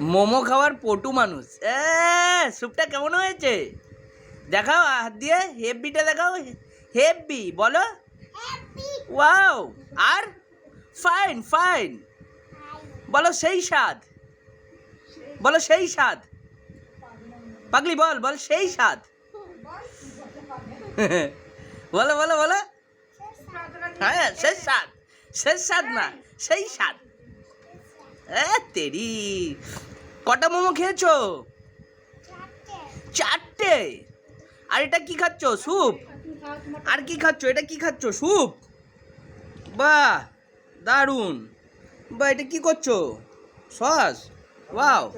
মোমো খাওয়ার পটু মানুষ। এ স্যুপটা কেমন হয়েছে? দেখাও হাত দিয়ে হেব্বিটা দেখাও। হেব্বি বলো। ওয়াও আর? Fine fine. বলো সেই স্বাদ। বলো সেই স্বাদ। পাগলি বল বল সেই স্বাদ। বলো বলো বলো। হ্যাঁ শেষ স্বাদ। শেষ স্বাদ না সেই স্বাদ। তেরি। কটা মোমো খেয়েছো? চারটে। আর এটা কি খাচ্ছ, স্যুপ? আর কি খাচ্ছ, এটা কি খাচ্ছ, স্যুপ? বাহ, দারুণ। বা এটা কি করছ? সস? ওয়াও।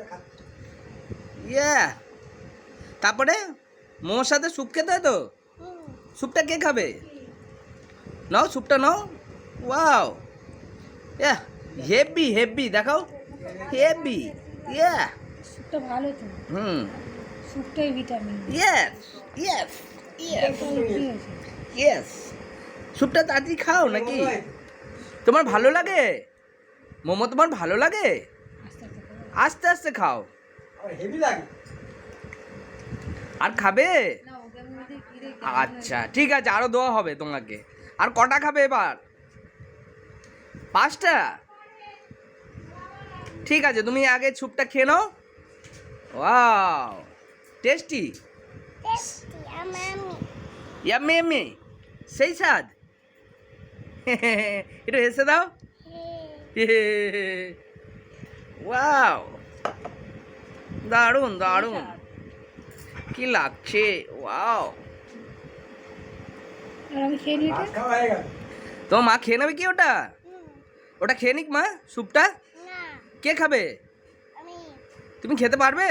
ইয়ে। তারপরে মোমোর সাথে স্যুপ খেতে তো? স্যুপটা কে খাবে? নাও, স্যুপটা নাও। ওয়াও। ইয়া। হেভি হেভি দেখাও। হেভি ইয়া স্যুপটা ভালো তো। হুম। স্যুপটাই vitamin yes yes yes yes স্যুপটা তাড়াতাড়ি খাও নাকি? তোমার ভালো লাগে? মোমো তোমার ভালো লাগে? আস্তে আস্তে খাও। হেভি লাগে। আর খাবে? আচ্ছা ঠিক আছে আরও দেওয়া হবে তোমাকে। আর কটা খাবে এবার? পাঁচটা? ঠিক আছে তুমি আগে স্যুপটা খেয়ে নাও। Wow tasty. ইয়াম্মি ইয়াম্মি সেই স্বাদ। একটু হেসে দাও। ওয়াও দারুণ দারুণ। কি লাগছে ওয়াও। তো মা খেয়ে নেবে কি ওটা? ওটা খেয়ে নিক মা স্যুপটা। কে খাবে? তুমি খেতে পারবে?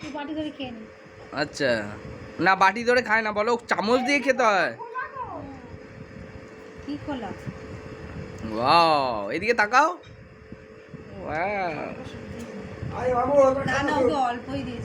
তুই বাটি ধরে খেয়ে নি। আচ্ছা। না বাটি ধরে খায় না বলো চামচ দিয়ে খেতে হয়। কি খোলা? ওয়াও এদিকে তাকাও। ওয়াও। অল্পই দিয়েছি।